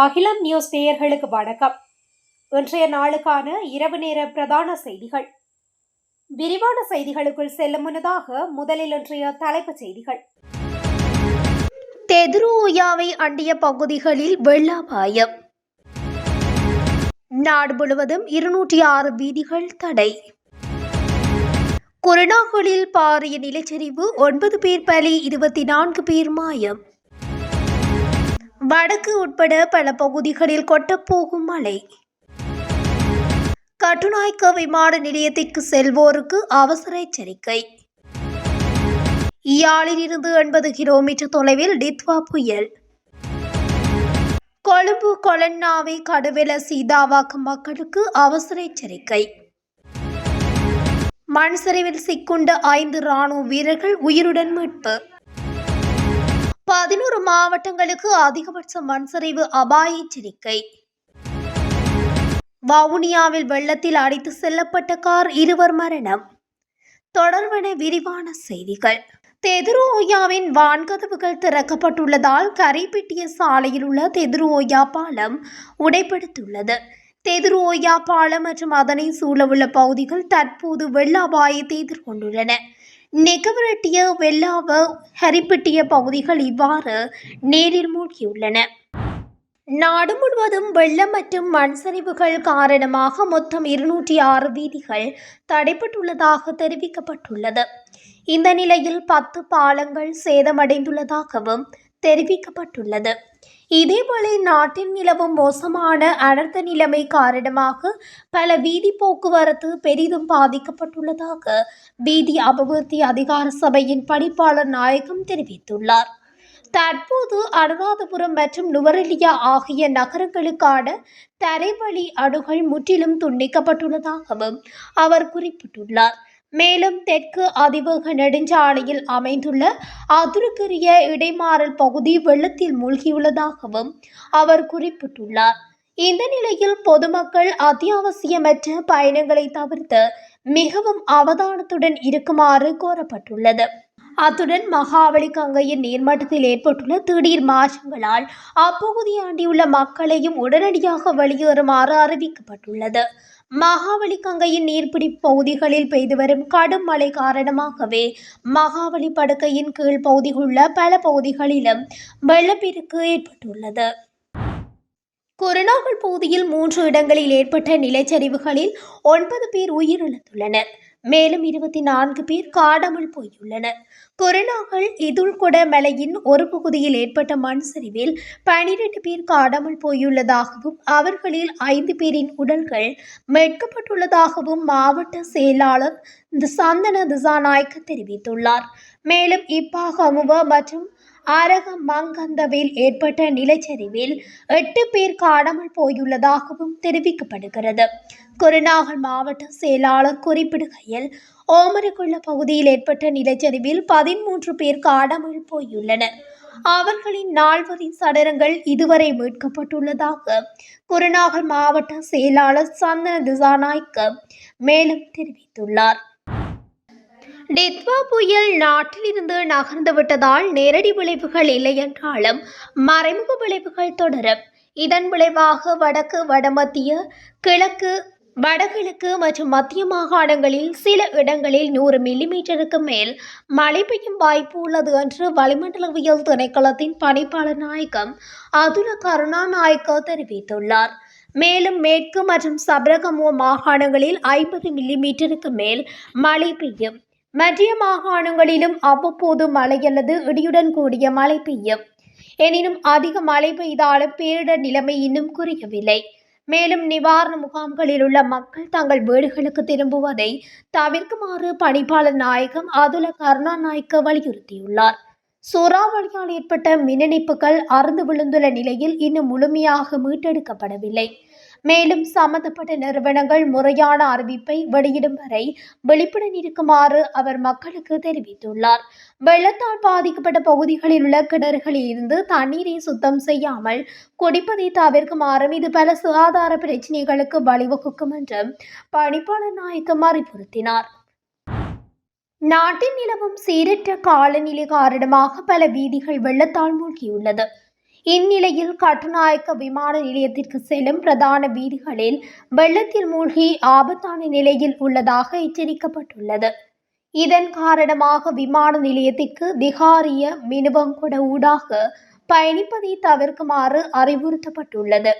அகிலம் நியூஸ் நேயர்களுக்கு வணக்கம். இன்றைய நாளுக்கான இரவு நேர பிரதான செய்திகள். விரிவான செய்திகளுக்குள் செல்லும் முன்னதாக முதலில் இன்றைய தலைப்புச் செய்திகள். தெதுரோயாவை அண்டிய பகுதிகளில் வெள்ளாபாயம். நாடு முழுவதும் இருநூற்றி ஆறு வீதிகள் தடை. கொரோனாக்களில் பாரிய நிலச்சரிவு ஒன்பது பேர் பலி இருபத்தி நான்கு பேர் மாயம். வடக்கு உட்பட பல பகுதிகளில் கொட்டப்போகும் மழை. கட்டுநாய்க்க விமான நிலையத்திற்கு செல்வோருக்கு அவசர எச்சரிக்கை. யாழிலிருந்து எண்பது கிலோமீட்டர் தொலைவில் டித்வா புயல். கொழும்பு கொலன்னாவை கடுவெல சீதாவாக்கும் மக்களுக்கு அவசர எச்சரிக்கை. மண்சரிவில் சிக்குண்ட ஐந்து ராணுவ வீரர்கள் உயிருடன் மீட்பு. பதினோரு மாவட்டங்களுக்கு அதிகபட்ச மண்சரிவு அபாய எச்சரிக்கை. வவுனியாவில் வெள்ளத்தில் அடித்து செல்லப்பட்ட கார் இருவர் மரணம். தொடர்பன விரிவான செய்திகள். தெதுரோயாவின் வான்கதவுகள் திறக்கப்பட்டுள்ளதால் கரைப்பிட்டிய சாலையில் உள்ள தெதுரோயா பாலம் உடைப்படுத்துள்ளது. தெதுரோயா பாலம் மற்றும் அதனை சூழவுள்ள பகுதிகள் தற்போது வெள்ள அபாயத்தை எதிர்கொண்டுள்ளன. நெகவரட்டிய வெள்ளாவ ஹரிப்பட்டிய பகுதிகள் இவ்வாறு நீரில் மூழ்கியுள்ளன. நாடு முழுவதும் வெள்ளம் மற்றும் மண் சரிவுகள் காரணமாக மொத்தம் இருநூற்றி ஆறு வீதிகள் தடைப்பட்டுள்ளதாக தெரிவிக்கப்பட்டுள்ளது. இந்த நிலையில் பத்து பாலங்கள் சேதமடைந்துள்ளதாகவும் தெரிவிக்கப்பட்டுள்ளது. இதேபோல நாட்டில் நிலவும் மோசமான அடர்த்த நிலைமை காரணமாக பல வீதி போக்குவரத்து பெரிதும் பாதிக்கப்பட்டுள்ளதாக வீதி அபிவிருத்தி அதிகார சபையின் பணிப்பாளர் நாயகம் தெரிவித்துள்ளார். தற்போது அனுராதபுரம் மற்றும் நுவரெலியா ஆகிய நகரங்களுக்கான தரைவழி அணுகள் முற்றிலும் துண்டிக்கப்பட்டுள்ளதாகவும் அவர் குறிப்பிட்டுள்ளார். மேலும் தெற்கு அதிவேக நெடுஞ்சாலையில் அமைந்துள்ள அதுருக்கரிய இடைமாறல் பகுதி வெள்ளத்தில் மூழ்கியுள்ளதாகவும் அவர் குறிப்பிட்டுள்ளார். இந்த நிலையில் பொதுமக்கள் அத்தியாவசியமற்ற பயணங்களை தவிர்த்து மிகவும் அவதானத்துடன் இருக்குமாறு கோரப்பட்டுள்ளது. அத்துடன் மகாவலி கங்கையின் நீர்மட்டத்தில் ஏற்பட்டுள்ள திடீர் மாற்றங்களால் அப்பகுதியாண்டியுள்ள மக்களையும் உடனடியாக வெளியேறுமாறு அறிவிக்கப்பட்டுள்ளது. மகாவலி கங்கையின் நீர்பிடி பகுதிகளில் பெய்து வரும் கடும் மழை காரணமாகவே மகாவலி படுக்கையின் கீழ் பகுதியுள்ள பல பகுதிகளிலும் வெள்ளப்பெருக்கு ஏற்பட்டுள்ளது. கொரோனாக்கள் பகுதியில் மூன்று இடங்களில் ஏற்பட்ட நிலச்சரிவுகளில் ஒன்பது பேர் உயிரிழந்துள்ளனர். மேலும் இருபத்தி நான்கு பேர் காணாமல் போயுள்ளனர். கொரோனாக்கள் இதுல்கொட மலையின் ஒரு பகுதியில் ஏற்பட்ட மண் சரிவில் பனிரெண்டு பேர் காணாமல் போயுள்ளதாகவும் அவர்களில் ஐந்து பேரின் உடல்கள் மீட்கப்பட்டுள்ளதாகவும் மாவட்ட செயலாளர் சந்தன திசாநாயக்க தெரிவித்துள்ளார். மேலும் இப்பாகமுவ மற்றும் அரகமங்கந்தவில் ஏற்பட்ட நிலச்சரிவில் எட்டு பேர் காணாமல் போயுள்ளதாகவும் தெரிவிக்கப்படுகிறது. கொரநாகல் மாவட்ட செயலாளர் குறிப்பிடுகையில் ஓமரக்குள்ள பகுதியில் ஏற்பட்ட நிலச்சரிவில் பதிமூன்று பேர் காணாமல் போயுள்ளனர். அவர்களின் நால்வரின் சடலங்கள் இதுவரை மீட்கப்பட்டுள்ளதாக குருநாகல் மாவட்ட செயலாளர் சந்தன திசாநாய்க்க மேலும் தெரிவித்துள்ளார். டெத்வா புயல் நாட்டிலிருந்து நகர்ந்து விட்டதால் நேரடி விளைவுகள் இல்லை என்றாலும் மறைமுக விளைவுகள் தொடரும். இதன் விளைவாக வடக்கு வடமத்திய கிழக்கு வடகிழக்கு மற்றும் மத்திய மாகாணங்களில் சில இடங்களில் நூறு மில்லிமீட்டருக்கு மேல் மழை பெய்யும் வாய்ப்பு உள்ளது என்று வளிமண்டலவியல் திணைக்களத்தின் பணிப்பாளர் நாயகம் அதுல கருணாநாயக்க தெரிவித்துள்ளார். மேலும் மேற்கு மற்றும் சபரகமோ மாகாணங்களில் ஐம்பது மில்லிமீட்டருக்கு மேல் மழை பெய்யும். மத்திய மாகாணங்களிலும் அவ்வப்போது மழை அல்லது இடியுடன் கூடிய மழை பெய்யும். எனினும் அதிக மழை பெய்தாலும் பேரிடர் நிலைமை இன்னும் குறையவில்லை. மேலும் நிவாரண முகாம்களில் உள்ள மக்கள் தங்கள் வீடுகளுக்கு திரும்புவதை தவிர்க்குமாறு பணிப்பாளர் நாயகம் அதுல கருணாநாயக்க வலியுறுத்தியுள்ளார். சூறாவளியால் ஏற்பட்ட மின் இணைப்புகள் அறுந்து விழுந்துள்ள நிலையில் இன்னும் முழுமையாக மீட்டெடுக்கப்படவில்லை. மேலும் சம்பந்தப்பட்ட நிறுவனங்கள் முறையான அறிவிப்பை வெளியிடும் வரை விழிப்புடன் இருக்குமாறு அவர் மக்களுக்கு தெரிவித்துள்ளார். வெள்ளத்தால் பாதிக்கப்பட்ட பகுதிகளில் உள்ள கிணறுகளில் இருந்து தண்ணீரை சுத்தம் செய்யாமல் குடிப்பதை தவிர்க்குமாறும் இது பல சுகாதார பிரச்சினைகளுக்கு வழிவகுக்கும் என்றும் பணிப்பாளர் நாயக்கம் அறிவுறுத்தினார். நாட்டில் நிலவும் சீரற்ற காலநிலை காரணமாக பல வீதிகள் வெள்ளத்தால் மூழ்கியுள்ளது. இந்நிலையில் கட்டுநாயக்க விமான நிலையத்திற்கு செல்லும் பிரதான வீதிகளில் வெள்ளத்தில் மூழ்கி ஆபத்தான நிலையில் உள்ளதாக எச்சரிக்கப்பட்டுள்ளது. இதன் காரணமாக விமான நிலையத்திற்கு திகாரிய மினுவங்கொட ஊடாக பயணிப்பதை தவிர்க்குமாறு அறிவுறுத்தப்பட்டுள்ளது.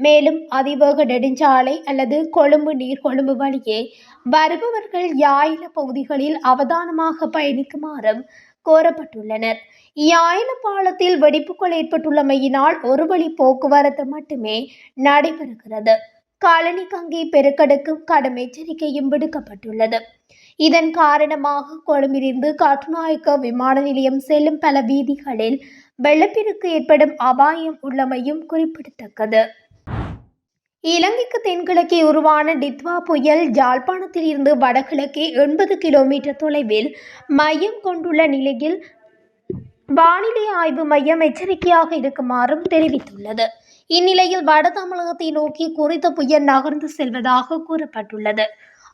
மேலும் அதிவேக நெடுஞ்சாலை அல்லது கொழும்பு நீர்கொழும்பு வழியே வருபவர்கள் யாயில பகுதிகளில் அவதானமாக பயணிக்குமாறும் கோரப்பட்டுள்ளனர். யாயில பாலத்தில் வெடிப்புகள் ஏற்பட்டுள்ளமையினால் ஒரு வழி போக்குவரத்து மட்டுமே நடைபெறுகிறது. காலனி கங்கை பெருக்கெடுக்கும் கடும் எச்சரிக்கையும் விடுக்கப்பட்டுள்ளது. இதன் காரணமாக கொழும்பிலிருந்து காட்டுநாயக்க விமான நிலையம் செல்லும் பல வீதிகளில் வெள்ளப்பெருக்கு ஏற்படும் அபாயம் உள்ளமையும் குறிப்பிடத்தக்கது. இலங்கைக்கு தென்கிழக்கே உருவான டித்வா புயல் ஜாழ்ப்பாணத்தில் இருந்து வடகிழக்கே எண்பது கிலோமீட்டர் தொலைவில் மையம் கொண்டுள்ள நிலையில் வானிலை ஆய்வு மையம் எச்சரிக்கையாக இருக்குமாறும் தெரிவித்துள்ளது. இந்நிலையில் வட தமிழகத்தை நோக்கி குறித்த புயல் நகர்ந்து செல்வதாக கூறப்பட்டுள்ளது.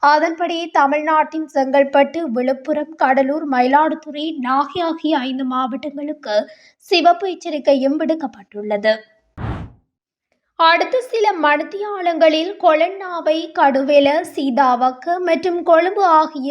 அதன்படி தமிழ்நாட்டின் செங்கல்பட்டு விழுப்புரம் கடலூர் மயிலாடுதுறை நாகை ஆகிய ஐந்து மாவட்டங்களுக்கு சிவப்பு எச்சரிக்கையும் விடுக்கப்பட்டுள்ளது. அடுத்த சில மணித்தியாலங்களில் கொலன்னாவை கடுவெல சீதாவக்க மற்றும் கொழும்பு ஆகிய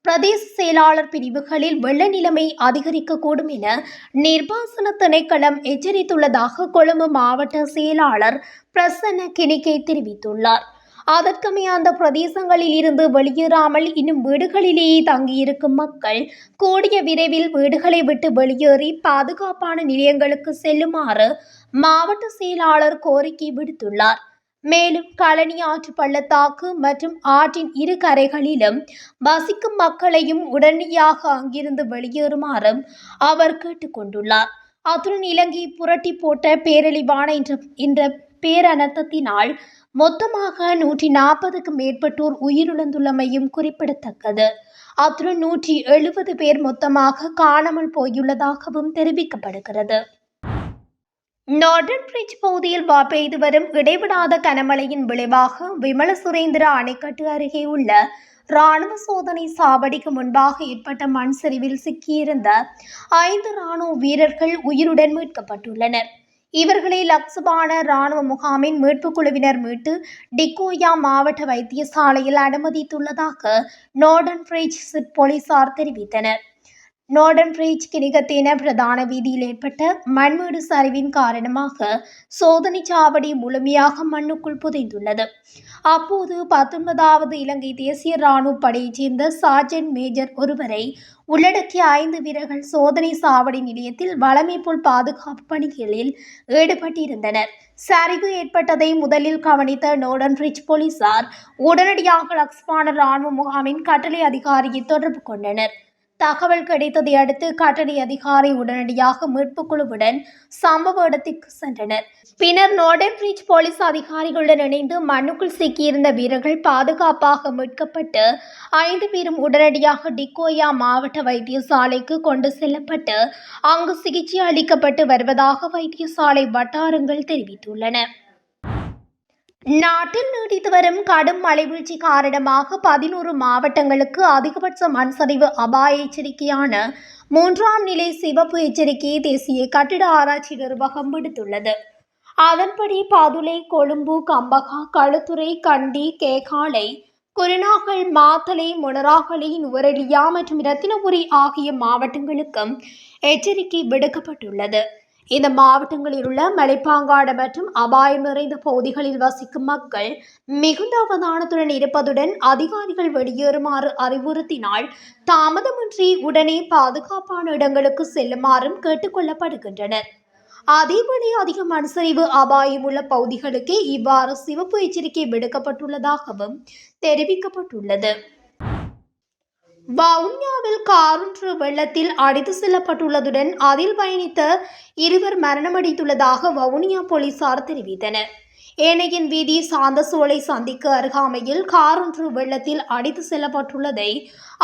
பிரதேச செயலாளர் பிரிவுகளில் வெள்ள நிலைமை அதிகரிக்கக்கூடும் என நிர்வாசன திணைக்களம் எச்சரித்துள்ளதாக கொழும்பு மாவட்ட செயலாளர் பிரசன்ன கிணிக்கை தெரிவித்துள்ளார். அதற்கமைய அந்த பிரதேசங்களில் இருந்து வெளியேறாமல் இன்னும் வீடுகளிலேயே தங்கியிருக்கும் மக்கள் கூடிய விரைவில் வீடுகளை விட்டு வெளியேறி பாதுகாப்பான நிலையங்களுக்கு செல்லுமாறு மாவட்ட செயலாளர் கோரிக்கை விடுத்துள்ளார். மேலும் களனி ஆற்று பள்ளத்தாக்கு மற்றும் ஆற்றின் இரு கரைகளிலும் வசிக்கும் மக்களையும் உடனடியாக அங்கிருந்து வெளியேறுமாறும் அவர் கேட்டுக்கொண்டுள்ளார். அத்துடன் இலங்கை புரட்டி போட்ட பேரழிவான என்ற என்ற பேரனர்த்தத்தினால் மொத்தமாக நூற்றி நாற்பதுக்கும் மேற்பட்டோர் உயிரிழந்துள்ளமையும் குறிப்பிடத்தக்கது. அத்துடன் நூற்றி எழுபது பேர் மொத்தமாக காணாமல் போயுள்ளதாகவும் தெரிவிக்கப்படுகிறது. நார்டன் பிரிட்ஜ் பகுதியில் வா- பெய்து வரும் இடைவிடாத கனமழையின் விளைவாக விமல சுரேந்திர அணைக்கட்டு அருகே உள்ள ராணுவ சோதனை சாவடிக்கு முன்பாக ஏற்பட்ட மண் சரிவில் சிக்கியிருந்த ஐந்து ராணுவ வீரர்கள் உயிருடன் மீட்கப்பட்டுள்ளனர். இவர்களை லக்சுபான ராணுவ முகாமின் மீட்புக் குழுவினர் மீட்டு டிக்கோயா மாவட்ட வைத்தியசாலையில் அனுமதித்துள்ளதாக நோர்டன் பிரிட்ஜ் சிட் போலீசார் தெரிவித்தனர். நோர்டன் பிரிட்ஜ் கிணிகத்தின பிரதான வீதியில் ஏற்பட்ட மண்மேடு சரிவின் காரணமாக சோதனை சாவடி முழுமையாக மண்ணுக்குள் புதைந்துள்ளது. அப்போது பத்தொன்பதாவது இலங்கை தேசிய ராணுவ படையைச் சேர்ந்த சார்ஜென்ட் மேஜர் ஒருவரை உள்ளடக்கிய ஐந்து வீரர்கள் சோதனை சாவடி நிலையத்தில் வளமை போல் பாதுகாப்பு பணிகளில் ஈடுபட்டிருந்தனர். சரிவு ஏற்பட்டதை முதலில் கவனித்த நோர்டன் பிரிட்ஜ் போலீசார் உடனடியாக லக்ஸ்பான ராணுவ முகாமின் கட்டளை அதிகாரியை தொடர்பு கொண்டனர். தகவல் கிடைத்ததை அடுத்து கட்டளை அதிகாரி உடனடியாக மீட்புக் குழுவுடன் சம்பவ இடத்திற்கு சென்றனர். பின்னர் நோர்டன் பிரிட்ஜ் போலீஸ் அதிகாரிகளுடன் இணைந்து மண்ணுக்குள் சிக்கியிருந்த வீரர்கள் பாதுகாப்பாக மீட்கப்பட்டு ஐந்து பேரும் உடனடியாக டிக்கோயா மாவட்ட வைத்தியசாலைக்கு கொண்டு செல்லப்பட்டு அங்கு சிகிச்சை அளிக்கப்பட்டு வருவதாக வைத்தியசாலை வட்டாரங்கள் தெரிவித்துள்ளன. நாட்டில் நீடித்து வரும் கடும் மழைவீழ்ச்சி காரணமாக பதினோரு மாவட்டங்களுக்கு அதிகபட்ச மண் சரிவு அபாய எச்சரிக்கையான மூன்றாம் நிலை சிவப்பு எச்சரிக்கையை தேசிய கட்டிட ஆராய்ச்சி நிர்வாகம் விடுத்துள்ளது. அதன்படி பதுளை கொழும்பு கம்பகா களுத்துறை கண்டி கேகாலை குருநாகல் மாத்தளை மொனராகலை நுவரெலியா மற்றும் ரத்தினபுரி ஆகிய மாவட்டங்களுக்கும் எச்சரிக்கை விடுக்கப்பட்டுள்ளது. இந்த மாவட்டங்களில் உள்ள மலைப்பாங்காடு மற்றும் அபாயம் நிறைந்த பகுதிகளில் வசிக்கும் மக்கள் மிகுந்த அவதானத்துடன் இருப்பதுடன் அதிகாரிகள் வெளியேறுமாறு அறிவுறுத்தினால் தாமதமின்றி உடனே பாதுகாப்பான இடங்களுக்கு செல்லுமாறும் கேட்டுக்கொள்ளப்படுகின்றனர் அதேபடி அதிக மண்சரிவு அபாயம் உள்ள பகுதிகளுக்கே இவ்வாறு சிவப்பு எச்சரிக்கை விடுக்கப்பட்டுள்ளதாகவும் தெரிவிக்கப்பட்டுள்ளது. வவுனியாவில் காரொன்று வெள்ளத்தில் அடித்து செல்லப்பட்டுள்ளதுடன் அதில் பயணித்த இருவர் மரணமடைந்துள்ளதாக வவுனியா போலீசார் தெரிவித்தனர். ஏனையின் வீதி சாந்தசோலை சந்திக்கு அருகாமையில் காரொன்று வெள்ளத்தில் அடித்து செல்லப்பட்டுள்ளதை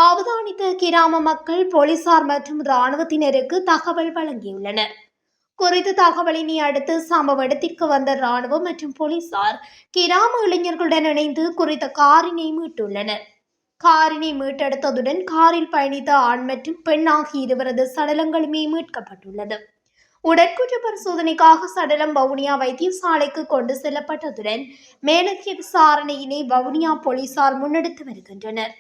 அவதானித்த கிராம மக்கள் போலீசார் மற்றும் இராணுவத்தினருக்கு தகவல் வழங்கியுள்ளனர். குறித்த தகவலினை அடுத்து சம்பவ இடத்திற்கு வந்த இராணுவம் மற்றும் போலீசார் கிராம இளைஞர்களுடன் இணைந்து குறித்த காரினை மீட்டுள்ளனர். காரினை மீட்டெடுத்ததுடன் காரில் பயணித்த ஆண் மற்றும் பெண் ஆகிய இருவரது சடலங்களுமே மீட்கப்பட்டுள்ளது. உடற்குற்ற பரிசோதனைக்காக சடலம் வவுனியா வைத்தியசாலைக்கு கொண்டு செல்லப்பட்டதுடன் மேலதிக விசாரணையினை வவுனியா போலீசார் முன்னெடுத்து வருகின்றனர்.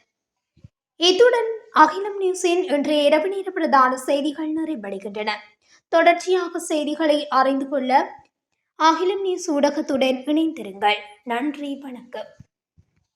இத்துடன் அகிலம் நியூஸின் இன்றைய இரவு நேர பிரதான செய்திகள் நிறைவடைகின்றன. தொடர்ச்சியாக செய்திகளை அறிந்து கொள்ள அகிலம் நியூஸ் ஊடகத்துடன் இணைந்திருங்கள். நன்றி வணக்கம்.